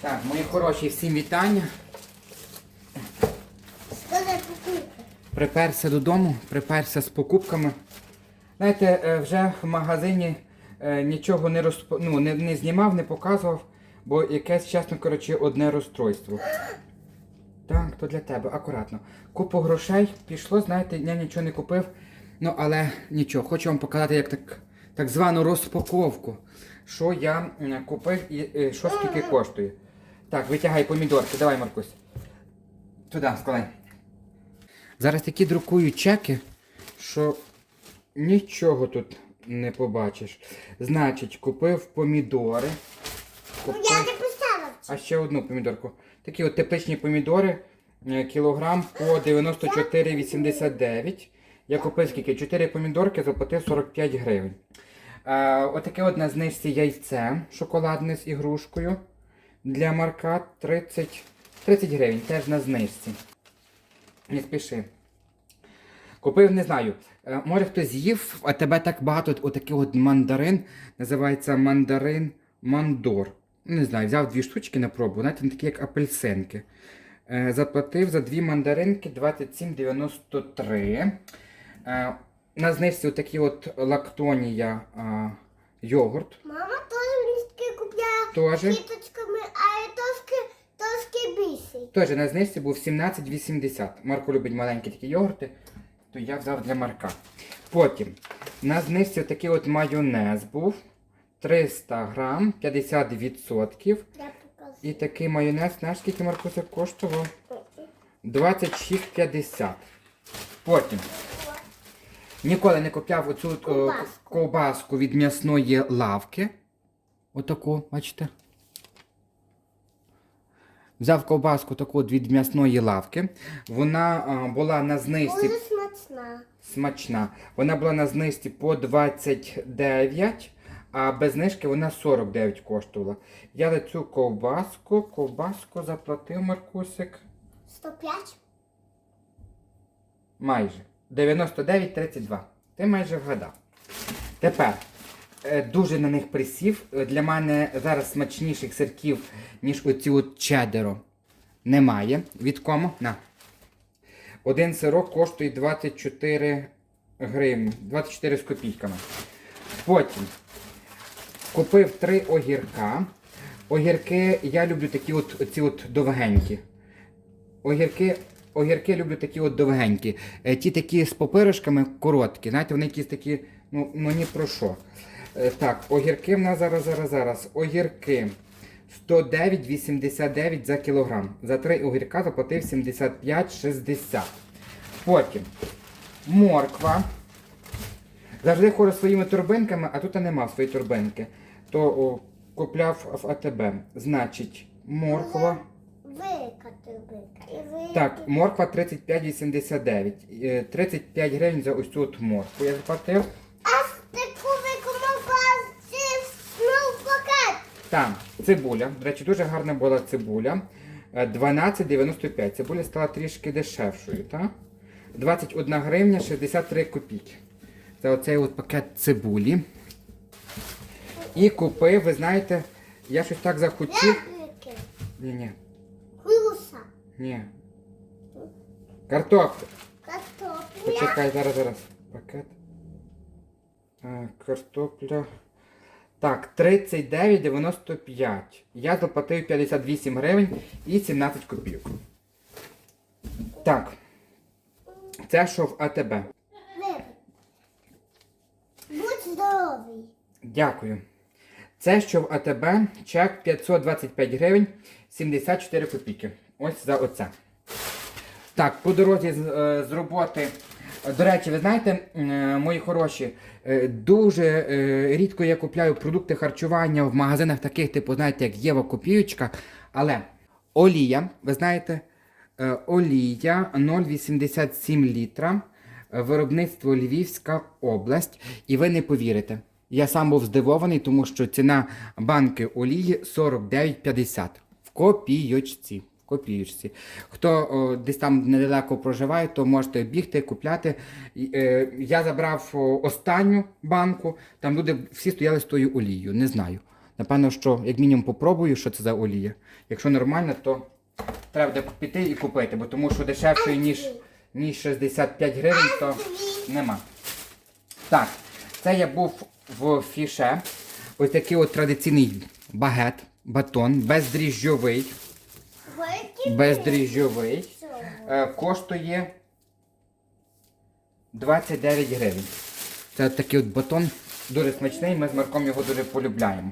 Так, мої хороші, всім вітання. Приперся додому, приперся з покупками. Знаєте, е, вже в магазині е, нічого не, розп... ну, не, не знімав, не показував, бо якесь, чесно коротше, одне розстройство. Так, то для тебе, акуратно. Купу грошей пішло, знаєте, я нічого не купив. Ну, але нічого, хочу вам показати як так, так звану розпаковку. Що я купив і е, що скільки коштує. Так, витягай помідорки, давай, Маркусь. Туди, складай. Зараз такі друкують чеки, що нічого тут не побачиш. Значить, купив помідори. Ну я не поставив. А ще одну помідорку. Такі от тепличні помідори, е, кілограм по 94,89. Я купив скільки? 4 помідорки, заплатив 45 гривень. Е, отаке от на знижці яйце шоколадне з ігрушкою. Для марка 30, 30 гривень, теж на знижці. Не спіши. Купив, не знаю. е, Може хтось їв, а тебе так багато от отакий от мандарин. Називається мандарин мандор. Не знаю, взяв дві штучки на пробу, знаєте, такі як апельсинки. Е, Заплатив за дві мандаринки 27,93. Е, На знижці отакі от лактонія йогурт. Мама теж містки купляє Теж. квіточками, а я трошки, трошки більший. Теж на знижці був 17,80. Марко любить маленькі такі йогурти, то я взяв для Марка. Потім на знижці такий от майонез був 300 грам, 50%. Я покажу. І такий майонез, знаєш, скільки Маркуся коштував? 26,50. Потім. Ніколи не купляв оцю е, Ковбаску. ковбаску від м'ясної лавки. Отаку, бачите? Взяв ковбаску таку від м'ясної лавки. Вона а, була на знижці Дуже смачна. смачна. Вона була на знижці по 29, а без знижки вона 49 коштувала. Я за цю ковбаску, ковбаску заплатив Маркусик 105? майже 99,32. Ти майже вгадав. Тепер дуже на них присів. Е, Для мене зараз смачніших сирків, ніж оці от чедеро. Немає. Від кому? На. Один сирок коштує 24 гривні. 24 з копійками. Потім купив три огірка. Огірки я люблю такі от, ці от довгенькі. Огірки, огірки люблю такі от довгенькі. Е, ті такі з попиришками короткі. Знаєте, вони якісь такі, ну, ну ні про що. Е, так, огірки в нас зараз, зараз, зараз. Огірки 109,89 за кілограм. За три огірка заплатив 75,60. Потім морква. Завжди ходжу своїми турбинками, а тут нема своєї турбинки. То о, купляв в АТБ. Значить, морква. Велика турбинка. Так, морква 35,89. Е, 35 гривень за ось цю моркву я заплатив. А з таку велику мовбасі в пакет. Там цибуля. До речі, дуже гарна була цибуля. Е, 12,95. Цибуля стала трішки дешевшою, так? 21 гривня 63 копійки. Це оцей от пакет цибулі. І купив, ви знаєте, я щось так захотів. Ні, ні, Хуса. ні. Картоплю. Картопля. Почекай, зараз, зараз. Пакет. Е, Картопля. Так, 39,95. Я заплатив 58 гривень і 17 копійок. Так. Це що в АТБ. Будь здоровий. Дякую. Це що в АТБ. Чек 525 гривень 74 копійки. Ось за оце. Так, по дорозі з, е, з роботи. До речі, ви знаєте, е, мої хороші, е, дуже е, рідко я купляю продукти харчування в магазинах таких, типу, знаєте, як Єва Копійочка. Але олія, ви знаєте, олія 0,87 літра, виробництво Львівська область. І ви не повірите. Я сам був здивований, тому що ціна банки олії 49,50 в копійочці. В. Хто о, десь там недалеко проживає, то можете бігти, купляти. Е, я забрав останню банку, там люди всі стояли з тою олією. Не знаю. Напевно, що як мінімум попробую, що це за олія. Якщо нормально, то треба буде піти і купити, бо тому що дешевшої, ніж, ніж 65 гривень, то нема. Так, це я був в фіше. Ось такий от традиційний багет, батон, бездріжджовий. Бездріжджовий. Е, коштує 29 гривень. Це такий от батон, дуже смачний, ми з Марком його дуже полюбляємо.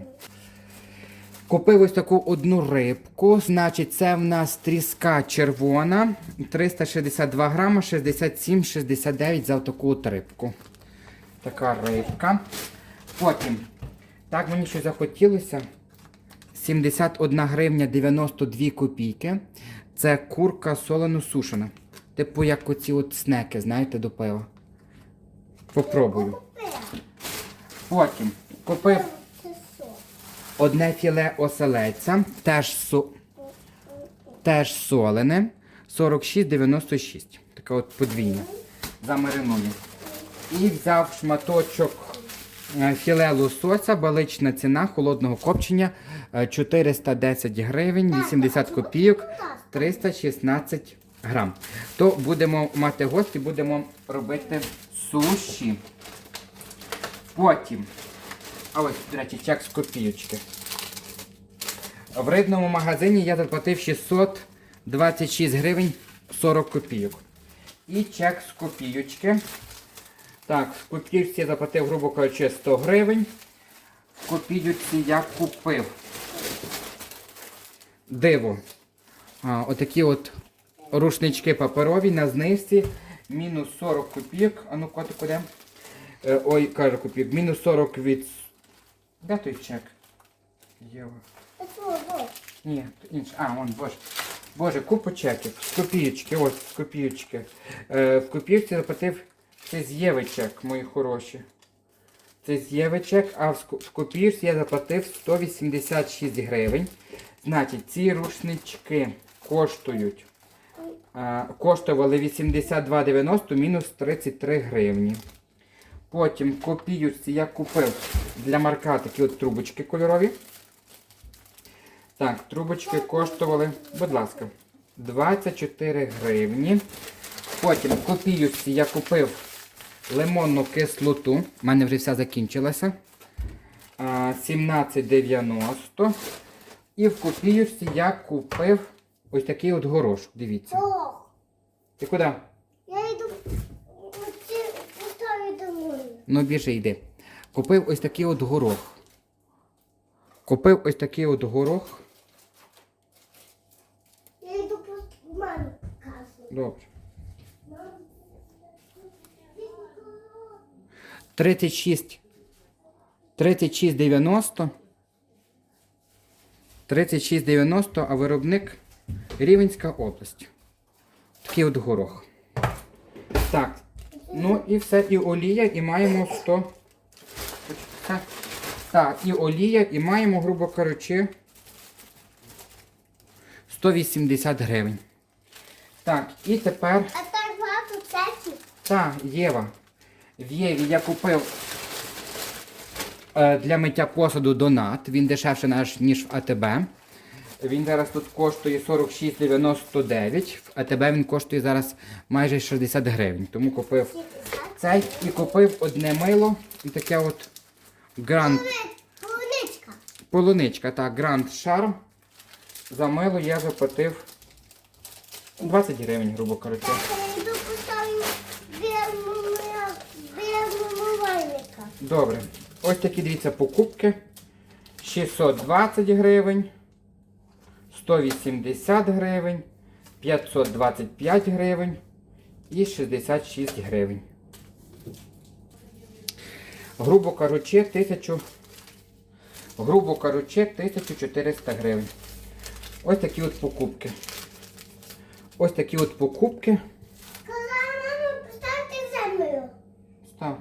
Купив ось таку одну рибку, значить, це в нас тріска червона, 362 грама, 67,69 за таку от рибку. Така рибка. Потім, так мені щось захотілося. 71 гривня 92 копійки. Це курка солено сушена. Типу як оці от снеки, знаєте, до пива. Попробую. Потім купив одне філе оселедця, теж, со... теж солене, 46,96. Така от подвійна. Замариную. І взяв шматочок філе лосося, балична ціна холодного копчення е, 410 гривень, 80 копійок, 316 грам. То будемо мати гості, будемо робити суші. Потім, а ось, до речі, чек з копійочки. В рибному магазині я заплатив 626 гривень 40 копійок. І чек з копійочки. Так, в копійці я заплатив, грубо кажучи, 100 гривень. В копійці я купив диво. А, отакі от рушнички паперові на знижці. Мінус 40 копійок. А ну коти куди? Е, ой, кажу копійок. Мінус 40 від. Де той чек? Єва. Ні, інше. А, вон, боже. Боже, купу чеків. З копійочки, ось, з копійочки. Е, в копійці заплатив це з Єви чек, мої хороші. Це з Єви чек, а в ск- я заплатив 186 гривень. Значить, ці рушнички коштують. коштували 82,90 мінус 33 гривні. Потім в копійці я купив для марка такі от трубочки кольорові. Так, трубочки коштували, будь ласка, 24 гривні. Потім в копійці я купив лимонну кислоту. У мене вже вся закінчилася. 17,90. І в копійці я купив ось такий от горошок. Дивіться. Ох, Ти куди? я йду домой. Ну, біжи, йди. Купив ось такий от горох. Купив ось такий от горох. Я йду по мамі кажу. Добре. 36. 36,90. 36,90, а виробник Рівенська область. Такий от горох. Так. Ну і все, і олія, і маємо 100. Так, і олія, і маємо, грубо кажучи, 180 гривень. Так, і тепер. А так багато цехів. Так, Єва. В Єві я купив е, для миття посуду донат. Він дешевше наш, ніж в АТБ. Він зараз тут коштує 46,99. В АТБ він коштує зараз майже 60 гривень. Тому купив цей і купив одне мило. І таке от Grand Полуничка. полуничка. Так, Grand Charm. За мило я заплатив 20 гривень, грубо кажучи. Я йду поставлю біля мивальника. Добре. Ось такі дивіться покупки. 620 гривень, 180 гривень, 525 гривень і 66 гривень. Грубо кажучи, 1000, грубо кажучи, 1400 гривень. Ось такі от покупки. Ось такі от покупки. Казала мама поставити землю. Став.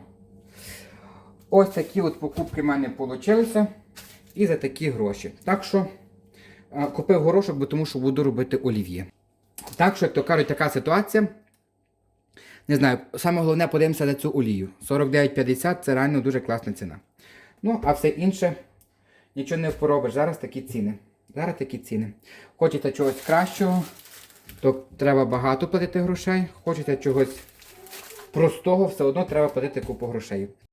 Ось такі от покупки в мене вийшли. І за такі гроші. Так що е, купив горошок, бо тому що буду робити олів'є. Так що, як то кажуть, така ситуація. Не знаю, саме головне подивимося на цю олію. 49,50 це реально дуже класна ціна. Ну, а все інше, нічого не поробиш. Зараз такі ціни. Зараз такі ціни. Хочете чогось кращого, то треба багато платити грошей. Хочете чогось простого, все одно треба платити купу грошей.